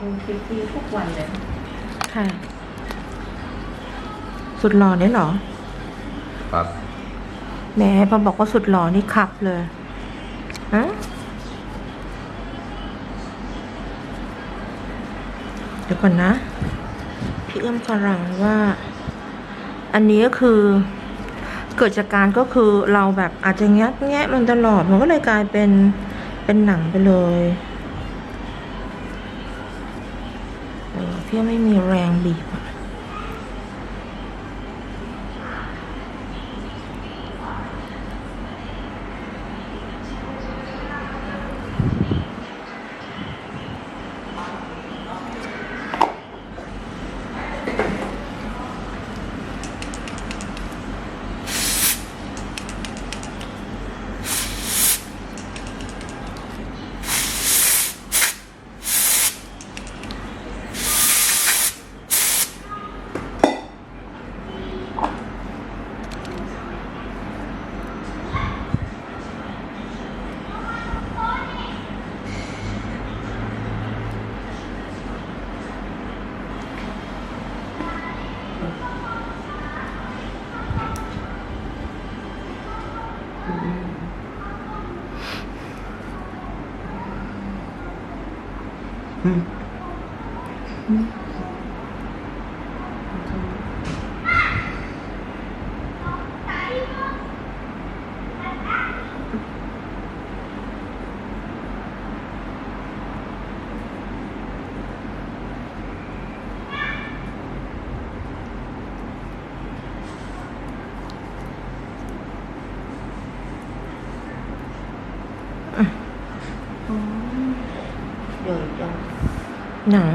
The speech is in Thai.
ดูคลิปดีทุกวันเลย ค่ะ สุดหล่อเนี่ยเหรอครับแหมพอบอกว่าสุดหล่อนี่ขับเลยฮะเดี๋ยวก่อนนะ พี่เอื้อมกำลังว่า อันนี้ก็คือ เกิดจากการก็คือเราแบบอาจจะแงะแงะมันตลอด มันก็เลยกลายเป็นเป็นหนังไปเลย เลยพี่ไม่มีแรงบีบอะ เดี๋ยว จะหนัง